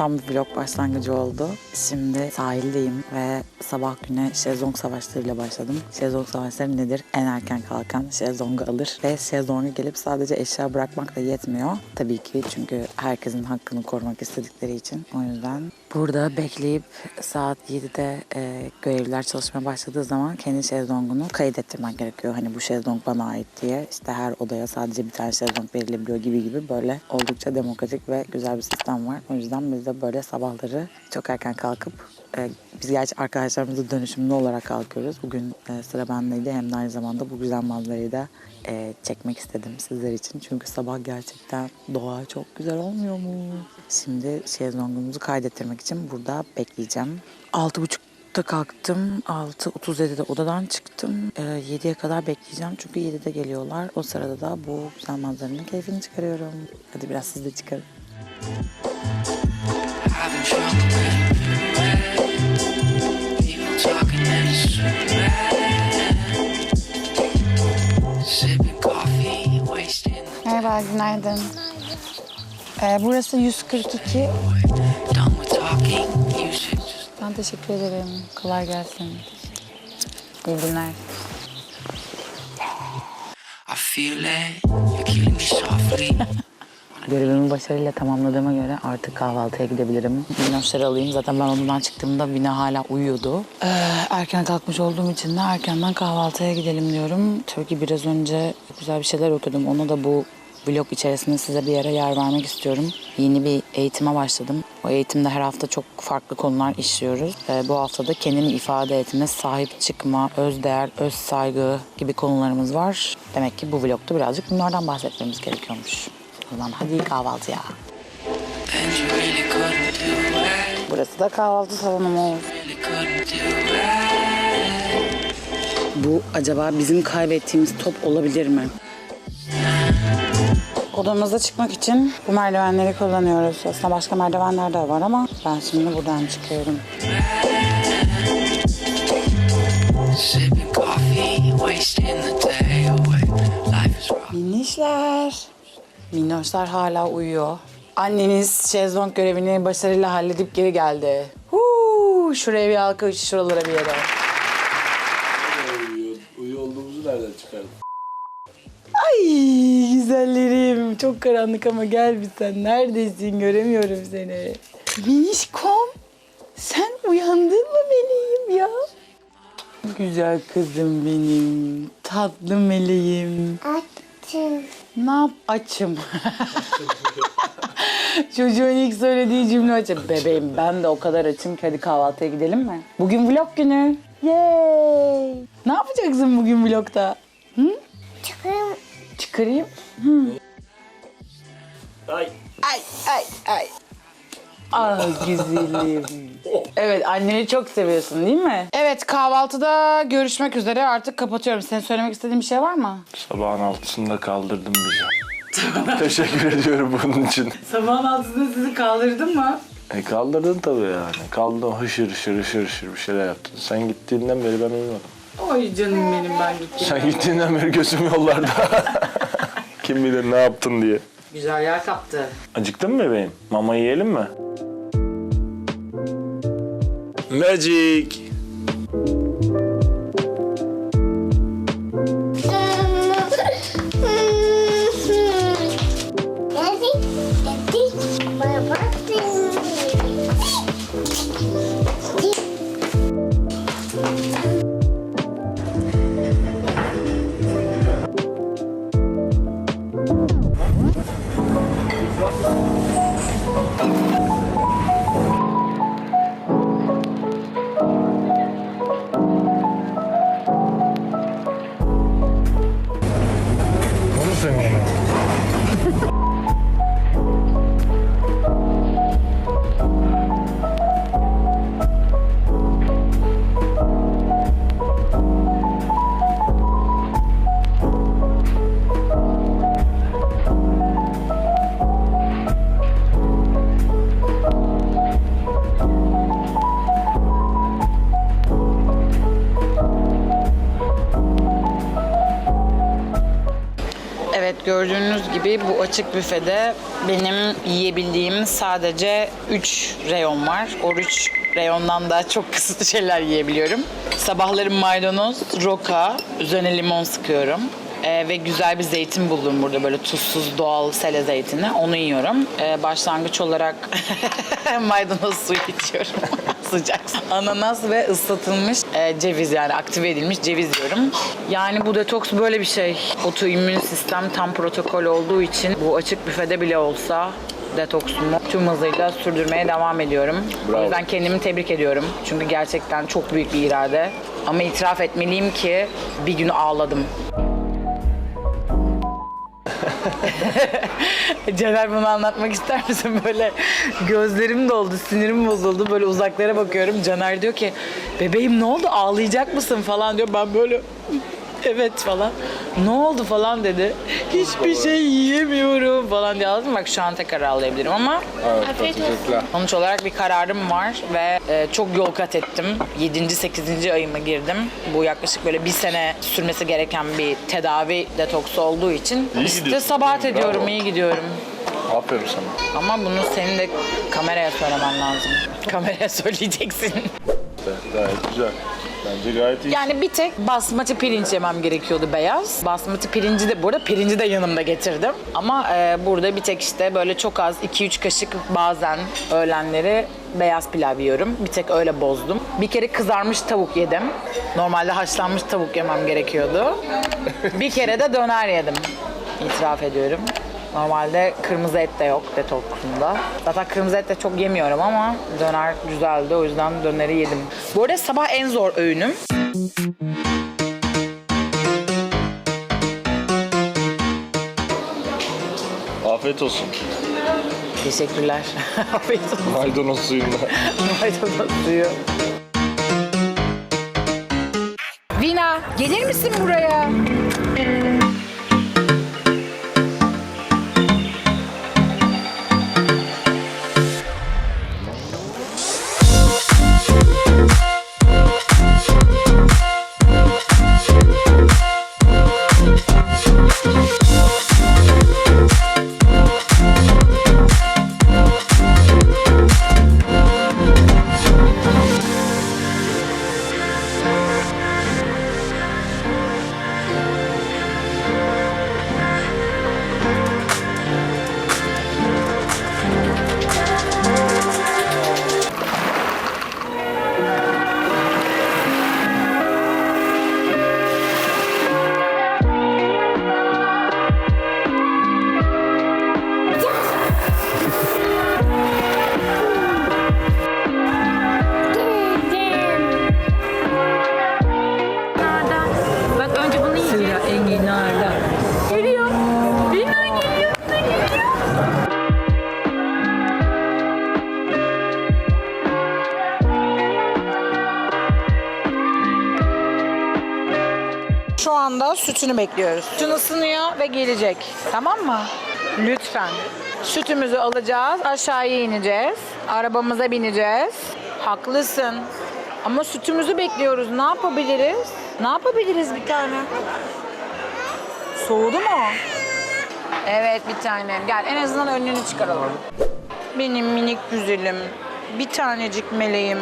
enteresan bir vlog başlangıcı oldu. Şimdi sahildeyim ve sabah güne şezlong savaşlarıyla başladım. Şezlong savaşları nedir? En erken kalkan şezlongu alır ve şezlonga gelip sadece eşya bırakmak da yetmiyor. Tabii ki çünkü herkesin hakkını korumak istedikleri için. O yüzden burada bekleyip saat 7'de e, görevliler çalışmaya başladığı zaman kendi şezlongunu kaydettirmen gerekiyor. Hani bu şezlong bana ait diye. İşte her odaya sadece bir tane şezlong verilebiliyor gibi gibi böyle oldukça demokratik ve güzel bir sistem var. O yüzden biz de böyle sabahları çok erken kalkıp e, biz gerçi arkadaşlarımızla dönüşümlü olarak kalkıyoruz. Bugün e, sıra bendeydi hem de aynı zamanda bu güzel manzarayı da e, çekmek istedim sizler için. Çünkü sabah gerçekten doğa çok güzel olmuyor mu? Şimdi şezlongumuzu kaydettirmek için burada bekleyeceğim. 6.30'da kalktım. 6.37'de odadan çıktım. E, 7'ye kadar bekleyeceğim çünkü 7'de geliyorlar. O sırada da bu güzel manzaranın keyfini çıkarıyorum. Hadi biraz siz de çıkarın. Having the Merhaba, günaydın. Ee, burası 142. done with talking. You should just Ben teşekkür ederim. Kolay gelsin. İyi günler. Görevimi başarıyla tamamladığıma göre artık kahvaltıya gidebilirim. Minnoşları alayım. Zaten ben ondan çıktığımda Vina hala uyuyordu. Ee, erken kalkmış olduğum için de erkenden kahvaltıya gidelim diyorum. Ki biraz önce güzel bir şeyler okudum. Onu da bu vlog içerisinde size bir yere yer vermek istiyorum. Yeni bir eğitime başladım. O eğitimde her hafta çok farklı konular işliyoruz. Ee, bu hafta da kendini ifade etme, sahip çıkma, öz değer, öz saygı gibi konularımız var. Demek ki bu vlogda birazcık bunlardan bahsetmemiz gerekiyormuş. O zaman hadi kahvaltıya. Burası da kahvaltı salonumuz. Bu acaba bizim kaybettiğimiz top olabilir mi? Odamıza çıkmak için bu merdivenleri kullanıyoruz. Aslında başka merdivenler de var ama ben şimdi buradan çıkıyorum. Minişler. Minnoşlar hala uyuyor. Anneniz şezlong görevini başarıyla halledip geri geldi. Huu, şuraya bir alkış, şuralara bir yere. Çok karanlık ama gel bir sen. Neredesin? Göremiyorum seni. Minişkom. Sen uyandın mı meleğim ya? Güzel kızım benim. Tatlı meleğim. Açım. Ne yap? Açım. Çocuğun ilk söylediği cümle açım. Bebeğim ben de o kadar açım ki hadi kahvaltıya gidelim mi? Bugün vlog günü. Yay! Ne yapacaksın bugün vlogda? Çıkırım. Çıkarayım. Ay. Ay ay ay. Ah güzelim. Evet anneni çok seviyorsun değil mi? Evet kahvaltıda görüşmek üzere artık kapatıyorum. Senin söylemek istediğin bir şey var mı? Sabahın altısında kaldırdın bizi. Teşekkür ediyorum bunun için. Sabahın altında sizi kaldırdın mı? E kaldırdın tabii yani. Kaldın hışır hışır hışır hışır bir şeyler yaptın. Sen gittiğinden beri ben uyumadım. Oy canım benim ben gittim. Sen gittiğinden beri gözüm yollarda. Kim bilir ne yaptın diye. Güzel yer kaptı. Acıktın mı bebeğim? Mama yiyelim mi? Magic. Gördüğünüz gibi bu açık büfede benim yiyebildiğim sadece 3 reyon var. O 3 reyondan da çok kısıtlı şeyler yiyebiliyorum. Sabahları maydanoz, roka, üzerine limon sıkıyorum. Ee, ve güzel bir zeytin buldum burada böyle tuzsuz doğal sele zeytini. Onu yiyorum. Ee, başlangıç olarak maydanoz suyu içiyorum. Sıcak. Ananas ve ıslatılmış e, ceviz yani aktive edilmiş ceviz yiyorum. Yani bu detoks böyle bir şey. Otoimmün sistem tam protokol olduğu için bu açık büfede bile olsa detoksumu tüm hızıyla sürdürmeye devam ediyorum. O Bravo. yüzden kendimi tebrik ediyorum. Çünkü gerçekten çok büyük bir irade. Ama itiraf etmeliyim ki bir gün ağladım. Caner bunu anlatmak ister misin? Böyle gözlerim doldu, sinirim bozuldu. Böyle uzaklara bakıyorum. Caner diyor ki bebeğim ne oldu ağlayacak mısın falan diyor. Ben böyle evet falan. Ne oldu falan dedi. Hiçbir şey yiyemiyorum falan diye ağladım. Bak şu an tekrar ağlayabilirim ama Evet, teşekkürler. Sonuç olarak bir kararım var ve e, çok yol kat ettim. 7. 8. ayıma girdim. Bu yaklaşık böyle bir sene sürmesi gereken bir tedavi detoksu olduğu için İyi işte gidiyorsun. sabahat Bravo. ediyorum, iyi gidiyorum. Aferin sana. Ama bunu senin de kameraya söylemen lazım. Kameraya söyleyeceksin. Gayet güzel. Bence gayet iyi. Yani bir tek basmati pirinç yemem gerekiyordu beyaz. Basmati pirinci de burada pirinci de yanımda getirdim. Ama e, burada bir tek işte böyle çok az 2-3 kaşık bazen öğlenleri beyaz pilav yiyorum. Bir tek öyle bozdum. Bir kere kızarmış tavuk yedim. Normalde haşlanmış tavuk yemem gerekiyordu. bir kere de döner yedim. İtiraf ediyorum. Normalde kırmızı et de yok detoksunda. Zaten kırmızı et de çok yemiyorum ama döner güzeldi. O yüzden döneri yedim. Bu arada sabah en zor öğünüm. Afiyet olsun. Teşekkürler. Afiyet olsun. Maydanoz suyunda. Maydanoz suyu. Vina gelir misin buraya? Şu anda sütünü bekliyoruz. Sütün ısınıyor ve gelecek. Tamam mı? Lütfen. Sütümüzü alacağız, aşağıya ineceğiz. Arabamıza bineceğiz. Haklısın. Ama sütümüzü bekliyoruz. Ne yapabiliriz? Ne yapabiliriz bir tane? Soğudu mu? Evet bir tanem. Gel en azından önlüğünü çıkaralım. Benim minik güzelim. Bir tanecik meleğim.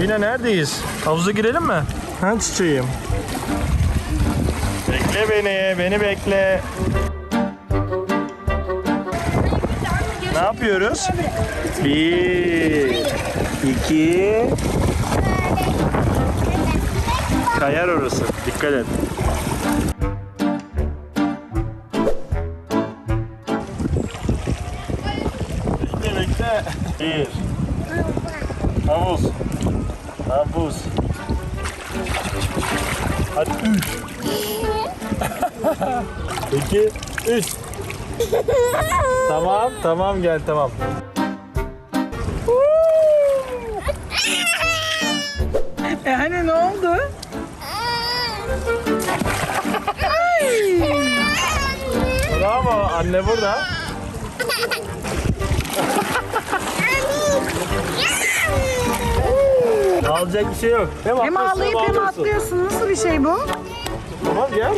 Yine neredeyiz? Havuza girelim mi? Ha çiçeğim. Bekle beni, beni bekle. Ne yapıyoruz? Bir, iki. Kayar orası. Dikkat et. Bekle bekle. Bir. Havuz. Havuz. Hadi üç. İki, üç. tamam, tamam gel tamam. E hani ne oldu? Bravo, anne burada. Ağlayacak bir şey yok. Hem, Hem atlıyorsun, ağlayıp hem atlıyorsun. Nasıl bir şey bu? Tamam gel.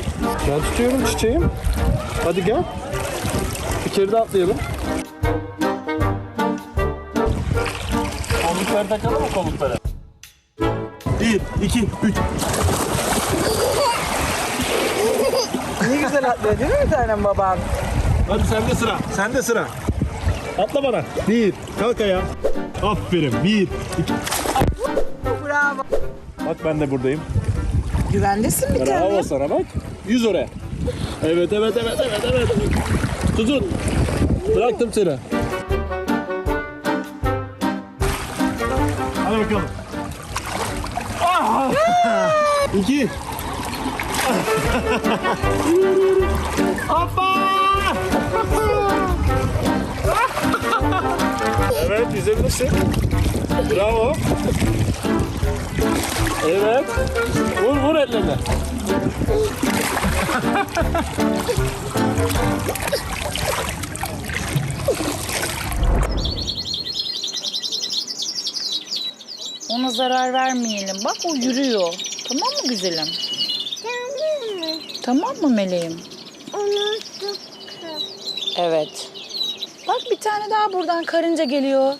Ben tutuyorum çiçeğim. Hadi gel. Bir kere de atlayalım. Kollukları takalım mı kollukları? Bir, iki, üç. Ne güzel atlıyor değil mi bir tanem baban? Hadi sende sıra. Sende sıra. Atla bana. Bir. Kalk ayağa. Aferin. Bir. iki. Bravo. Bak ben de buradayım. Güvendesin bir Bravo tanem. sana bak. Yüz oraya. Evet evet evet evet evet. Tutun. Bıraktım seni. Hadi bakalım. Ah! İki. Hoppa! evet yüzebilirsin. Bravo. Evet. Vur vur ellerine. Ona zarar vermeyelim. Bak o yürüyor. Tamam mı güzelim? Gördün mü? Tamam mı meleğim? Unuttuk. Evet. Bak bir tane daha buradan karınca geliyor.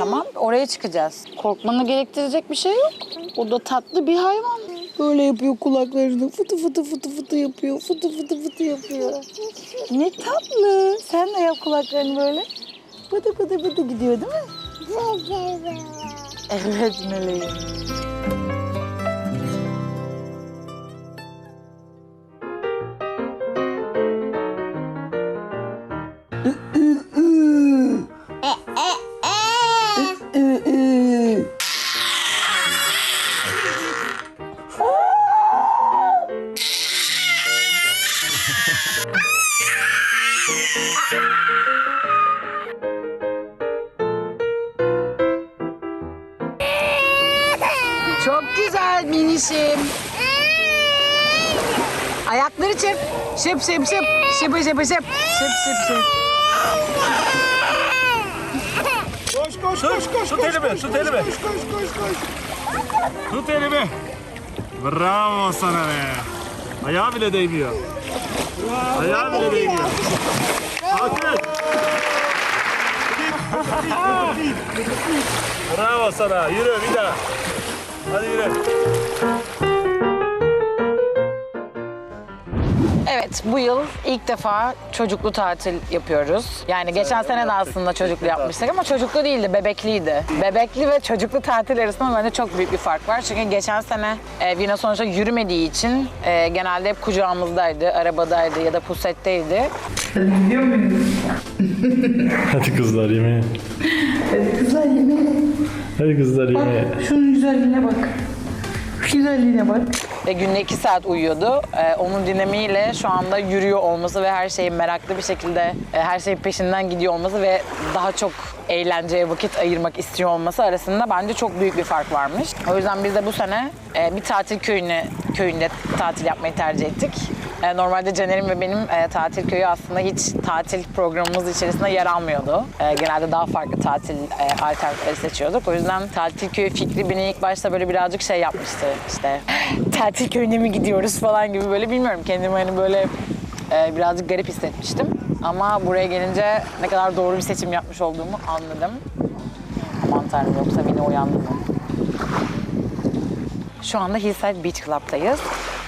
Tamam oraya çıkacağız. Korkmanı gerektirecek bir şey yok. O da tatlı bir hayvan. Böyle yapıyor kulaklarını. Fıtı fıtı fıtı fıtı yapıyor. Fıtı fıtı fıtı yapıyor. Ne tatlı. Sen de yap kulaklarını böyle. Fıtı fıtı fıtı gidiyor değil mi? Evet meleğim. Şıp şıp şıp. Şıpı şıpı şıp. Şıp şıp şıp. Koş koş koş koş. Tut elimi, tut elimi. Koş koş koş koş. Tut elimi. Bravo sana be. Ayağı bile değmiyor. Ayağı bile değmiyor. Alkış. Bravo sana. Yürü bir daha. Hadi yürü. Evet, bu yıl ilk defa çocuklu tatil yapıyoruz. Yani geçen sene de aslında çocuklu yapmıştık ama çocuklu değildi, bebekliydi. Bebekli ve çocuklu tatil arasında bence çok büyük bir fark var. Çünkü geçen sene e, Vina sonuçta yürümediği için e, genelde hep kucağımızdaydı, arabadaydı ya da pusetteydi. Hadi kızlar yemeğe. Hadi kızlar yemeğe. Hadi kızlar yemeğe. Şunun güzelliğine bak. Güzelliğine bak. Ve günde iki saat uyuyordu. Ee, onun dinamiğiyle şu anda yürüyor olması ve her şeyi meraklı bir şekilde e, her şeyin peşinden gidiyor olması ve daha çok eğlenceye vakit ayırmak istiyor olması arasında bence çok büyük bir fark varmış. O yüzden biz de bu sene e, bir tatil köyüne köyünde tatil yapmayı tercih ettik. E, Normalde Caner'in ve benim e, tatil köyü aslında hiç tatil programımız içerisinde yer almıyordu. E, genelde daha farklı tatil e, alternatifleri seçiyorduk. O yüzden tatil köyü fikri beni ilk başta böyle birazcık şey yapmıştı. İşte tatil köyüne mi gidiyoruz falan gibi böyle bilmiyorum. Kendimi hani böyle e, birazcık garip hissetmiştim. Ama buraya gelince ne kadar doğru bir seçim yapmış olduğumu anladım. Aman tanrım yoksa beni uyandı mı? Şu anda Hillside Beach Club'dayız.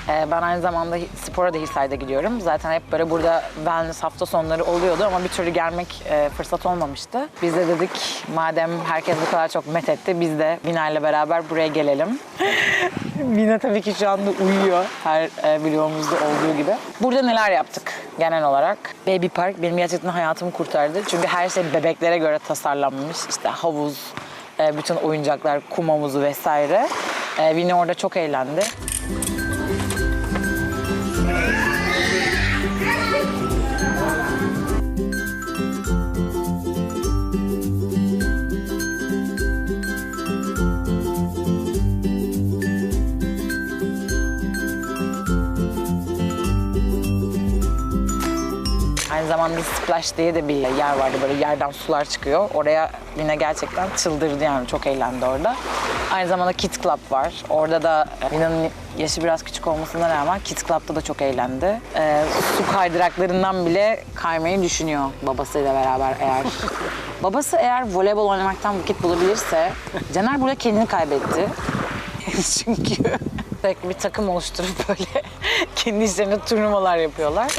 Ee, ben aynı zamanda spora da Hillside'a gidiyorum. Zaten hep böyle burada wellness hafta sonları oluyordu ama bir türlü gelmek e, fırsat olmamıştı. Biz de dedik madem herkes bu kadar çok met etti biz de Bina ile beraber buraya gelelim. Bina tabii ki şu anda uyuyor her e, olduğu gibi. Burada neler yaptık genel olarak? Baby Park benim gerçekten hayatımı kurtardı. Çünkü her şey bebeklere göre tasarlanmış. İşte havuz, e, bütün oyuncaklar, kum havuzu vesaire. E, orada çok eğlendi. Aynı zamanda Splash diye de bir yer vardı böyle yerden sular çıkıyor. Oraya yine gerçekten çıldırdı yani çok eğlendi orada. Aynı zamanda Kids Club var. Orada da Lina'nın yaşı biraz küçük olmasına rağmen Kids Club'da da çok eğlendi. Ee, su kaydıraklarından bile kaymayı düşünüyor babasıyla beraber eğer. Babası eğer voleybol oynamaktan vakit bulabilirse Caner burada kendini kaybetti. Çünkü sürekli bir takım oluşturup böyle kendi işlerinde turnuvalar yapıyorlar.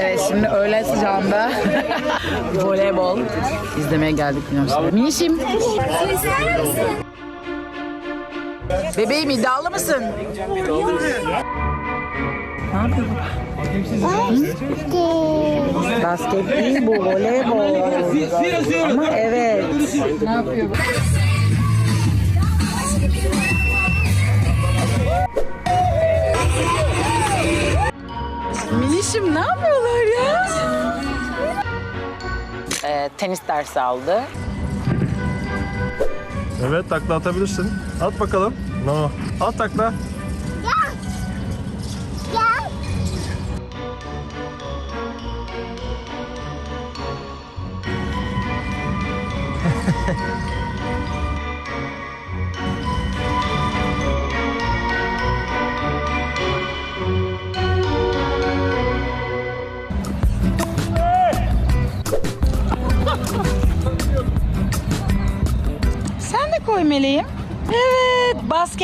Evet şimdi öğle sıcağında voleybol izlemeye geldik biliyorum Minişim. Bebeğim iddialı mısın? Ne yapıyor bu? Basket değil bu voleybol. Ama evet. Ne yapıyor bu? Minişim ne yapıyorlar ya? Ee, tenis dersi aldı. Evet takla atabilirsin. At bakalım. No. At takla.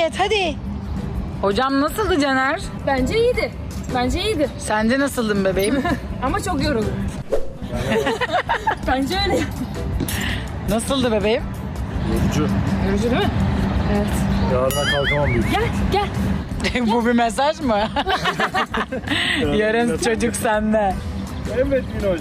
Basket hadi. Hocam nasıldı Caner? Bence iyiydi. Bence iyiydi. Sence nasıldın bebeğim? Ama çok yoruldum. Bence öyle. nasıldı bebeğim? Yorucu. Yorucu değil mi? Yarına kalkamam büyük. Gel, gel. Bu bir mesaj mı? Yarın çocuk sende. Evet Minoş.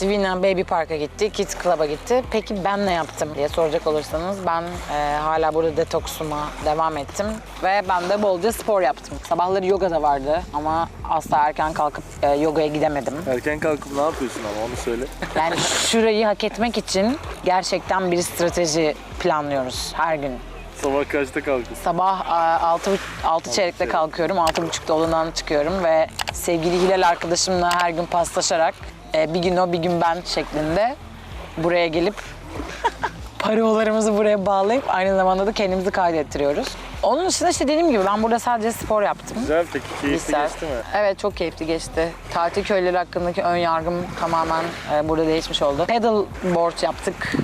Sivina Baby Park'a gitti, Kids Club'a gitti. Peki ben ne yaptım diye soracak olursanız ben e, hala burada detoksuma devam ettim. Ve ben de bolca spor yaptım. Sabahları yoga da vardı ama asla erken kalkıp e, yogaya gidemedim. Erken kalkıp ne yapıyorsun ama onu söyle. Yani şurayı hak etmek için gerçekten bir strateji planlıyoruz her gün. Sabah kaçta kalkıyorsun? Sabah e, altı, altı çeyrekte kalkıyorum, altı buçukta olandan çıkıyorum ve sevgili Hilal arkadaşımla her gün paslaşarak e, bir gün o bir gün ben şeklinde buraya gelip parolarımızı buraya bağlayıp aynı zamanda da kendimizi kaydettiriyoruz. Onun dışında işte dediğim gibi ben burada sadece spor yaptım. Güzel peki keyifli Güzel. geçti mi? Evet çok keyifli geçti. Tatil köyleri hakkındaki ön yargım tamamen e, burada değişmiş oldu. Pedal board yaptık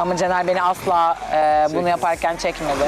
ama Caner beni asla e, bunu yaparken çekmedi.